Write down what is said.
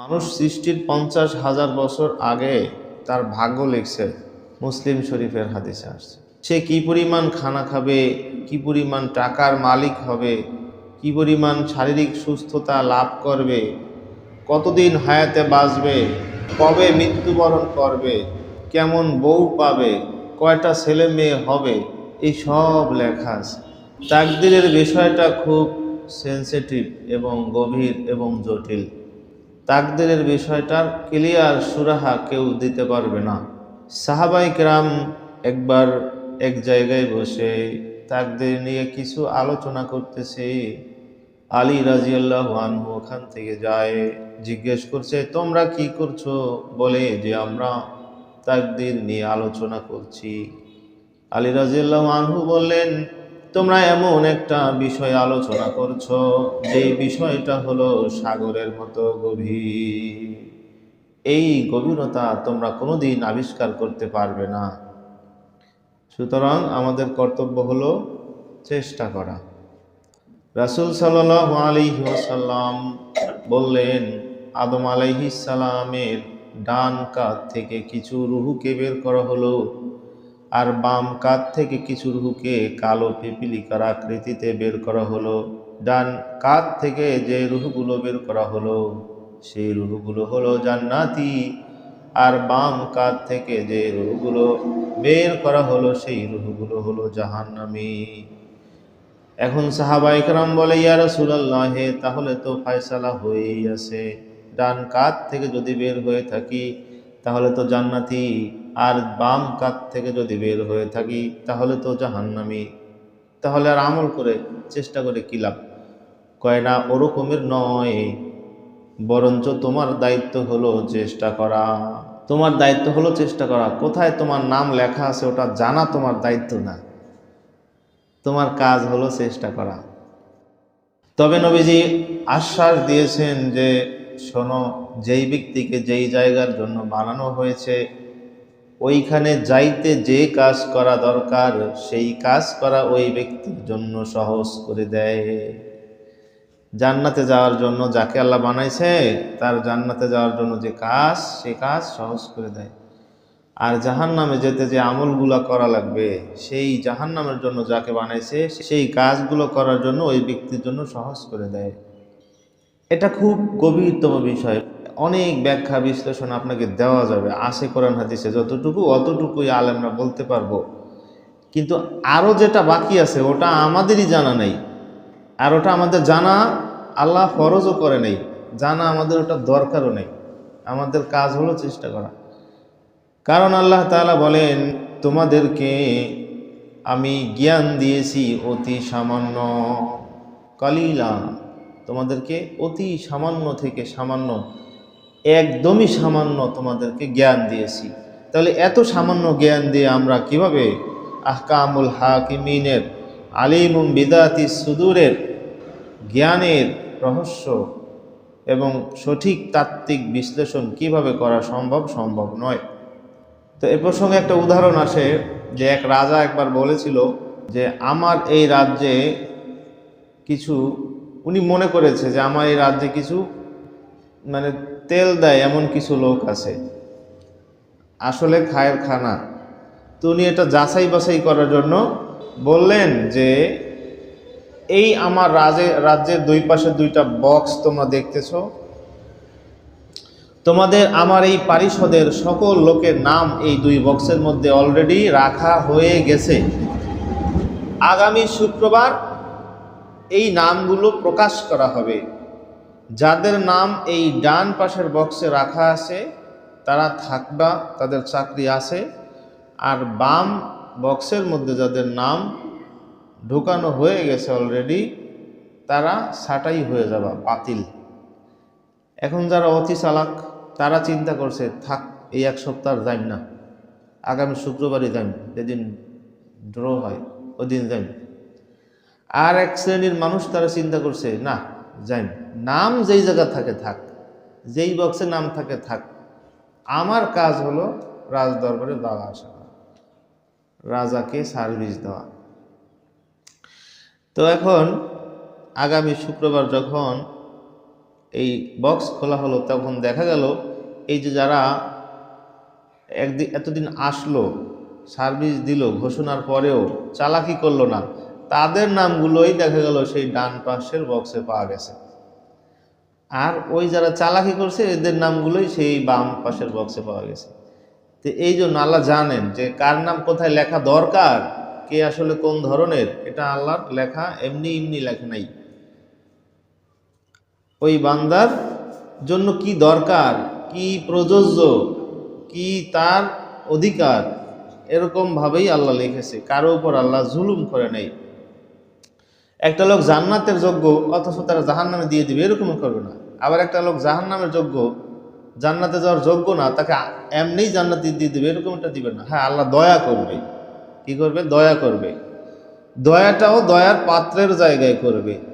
মানুষ সৃষ্টির পঞ্চাশ হাজার বছর আগে তার ভাগ্য লিখছে, মুসলিম শরীফের হাদিসে আসছে। সে কি পরিমাণ খানা খাবে, কি পরিমাণ টাকার মালিক হবে, কি পরিমাণ শারীরিক সুস্থতা লাভ করবে, কতদিন হায়াতে বাঁচবে, কবে মৃত্যুবরণ করবে, কেমন বউ পাবে, কয়টা ছেলে মেয়ে হবে, এই সব লেখা আছে। বিষয়টা খুব সেন্সিটিভ এবং গভীর এবং জটিল। তাকদিরের বিষয়টার ক্লিয়ার সুরাহা কেউ দিতে পারবে না। সাহাবাই কেরাম একবার এক জায়গায় বসে তাকদের নিয়ে কিছু আলোচনা করতেছে। আলী রাজিয়াল্লাহ আনহু ওখান থেকে যায়, জিজ্ঞেস করছে, তোমরা কি করছ? বলে যে, আমরা তাকদির নিয়ে আলোচনা করছি। আলী রাজিয়াল্লাহ আনহু বললেন তোমরা এমন একটা বিষয় আলোচনা করছ যে বিষয়টা হলো সাগরের মতো গভীর। এই গভীরতা তোমরা কোনোদিন আবিষ্কার করতে পারবে না। সুতরাং আমাদের কর্তব্য হলো চেষ্টা করা। রাসুল সাল্লাহ আলাইহি ওয়াসাল্লাম বললেন, আদম আলাইহিস সালামের ডান কাত থেকে কিছু রুহুকে বের করা হলো। আর বাম কাত থেকে কিছু রুহুকে কালো পিপিলিকার আকৃতিতে বের করা হলো। ডান কাত থেকে যে রুহুগুলো বের করা হলো, সেই রুহুগুলো হলো জান্নাতি। আর বাম কাত থেকে যে রুহুগুলো বের করা হলো, সেই রুহুগুলো হলো জাহান্নামী। এখন সাহাবা ইকরাম বলে, ইয়া রাসূলুল্লাহ, তাহলে তো ফয়সালা হয়েই আছে। ডান কাত থেকে যদি বের হয়ে থাকি, তাহলে তো জান্নাতি। আর বাম কাত থেকে যদি বের হয়ে থাকি, তাহলে তো জাহান্নামি। তাহলে আর আমল করে চেষ্টা করে কি লাভ? কয় না, ওরকমের নয়। বরঞ্চ তোমার দায়িত্ব হলো চেষ্টা করা। তোমার দায়িত্ব হলো চেষ্টা করা। কোথায় তোমার নাম লেখা আছে, ওটা জানা তোমার দায়িত্ব না। তোমার কাজ হলো চেষ্টা করা। তবে নবীজি আশ্বাস দিয়েছেন যে, শোনো, যেই ব্যক্তিকে যেই জায়গার জন্য বানানো হয়েছে ওইখানে যাইতে যে কাজ করা দরকার, সেই কাজ করা ওই ব্যক্তির জন্য সহজ করে দেয়। জান্নাতে যাওয়ার জন্য যাকে আল্লাহ বানাইছে, তার জান্নাতে যাওয়ার জন্য যে কাজ, সে কাজ সহজ করে দেয়। আর জাহান নামে যেতে যে আমলগুলো করা লাগবে, সেই জাহান নামের জন্য যাকে বানাইছে, সেই কাজগুলো করার জন্য ওই ব্যক্তির জন্য সহজ করে দেয়। এটা খুব গভীরতম বিষয়। অনেক ব্যাখ্যা বিশ্লেষণ আপনাকে দেওয়া যাবে। আসে কোরআন হাদিসে যতটুকু, অতটুকুই আলেমরা বলতে পারব। কিন্তু আরও যেটা বাকি আছে, ওটা আমাদেরই জানা নেই। আর ওটা আমাদের জানা আল্লাহ ফরজও করে নেই। জানা আমাদের ওটা দরকারও নেই। আমাদের কাজ হলো চেষ্টা করা। কারণ আল্লাহ তাআলা বলেন, তোমাদেরকে আমি জ্ঞান দিয়েছি অতি সামান্য, কালিলা। তোমাদেরকে অতি সামান্য থেকে সামান্য একদমই সামান্য তোমাদেরকে জ্ঞান দিয়েছি। তাহলে এত সামান্য জ্ঞান দিয়ে আমরা কীভাবে আহকামুল হাকিমিনের, আলিমুম বিদাতি সুদূরের জ্ঞানের রহস্য এবং সঠিক তাত্ত্বিক বিশ্লেষণ কীভাবে করা সম্ভব সম্ভব নয়। তো এ প্রসঙ্গে একটা উদাহরণ আসে যে এক রাজা একবার বলেছিল যে, আমার এই রাজ্যে কিছু, উনি মনে করেছে যে, আমার এই রাজ্যে কিছু মানে তেল দেয় এমন কিছু লোক আছে। আসলে খায়ের খানা। তো উনি এটা যাচাই বাছাই করার জন্য বললেন যে, এই আমার রাজে, রাজ্যের দুই পাশে দুইটা বক্স তোমরা দেখতেছো। তোমাদের আমার এই পারিষদের সকল লোকের নাম এই দুই বক্সের মধ্যে অলরেডি রাখা হয়ে গেছে। আগামী শুক্রবার এই নামগুলো প্রকাশ করা হবে। যাদের নাম এই ডান পাশের বক্সে রাখা আছে, তারা থাকবা, তাদের চাকরি আছে। আর বাম বক্সের মধ্যে যাদের নাম ঢুকানো হয়ে গেছে অলরেডি তারা ছাটাই হয়ে যাবা, বাতিল। এখন যারা অতি চালাক, তারা চিন্তা করছে, থাক, এই এক সপ্তাহ যাইম না। আগামী শুক্রবারই যাইম, যেদিন ড্র হয় ওই দিন যাইম। আর এক শ্রেণির মানুষ তারা চিন্তা করছে, না যাইম নাম যেই জায়গা থাকে, থাক। যেই বক্সে নাম থাকে, থাক। আমার কাজ হলো রাজ দরবারে দাওয়া আসা। রাজাকে সার্ভিস দেওয়া। তো এখন আগামী শুক্রবার যখন এই বক্স খোলা হলো, তখন দেখা গেল এই যে যারা একদিন এতদিন আসলো সার্ভিস দিল, ঘোষণার পরেও চালাকি করল না তাদের নামগুলোই দেখা গেল সেই ডান পাশের বক্সে পাওয়া গেছে। আর ওই যারা চালাকি করছে, এদের নামগুলোই সেই বাম পাশের বক্সে পাওয়া গেছে। তো এই জন্য আল্লাহ জানেন যে কার নাম কোথায় লেখা দরকার, কে আসলে কোন ধরনের, এটা আল্লাহর লেখা এমনি এমনি লেখা নাই। ওই বান্দার জন্য কি দরকার, কি প্রযোজ্য, কি তার অধিকার, এরকম ভাবেই আল্লাহ লিখেছে। কারও উপর আল্লাহ জুলুম করে নেই। একটা লোক জান্নাতের যোগ্য, অথচ তারা জাহান নামে দিয়ে দিবে, এরকমও করবে না। আবার একটা লোক জাহান নামের যোগ্য, জান্নাতে যাওয়ার যোগ্য না, তাকে এমনিই জান্নাতি দিয়ে দিবে এরকমটা দিবে না। হ্যাঁ আল্লাহ দয়া করবে। কি করবে? দয়া করবে। দয়াটাও দয়ার পাত্রের জায়গায় করবে।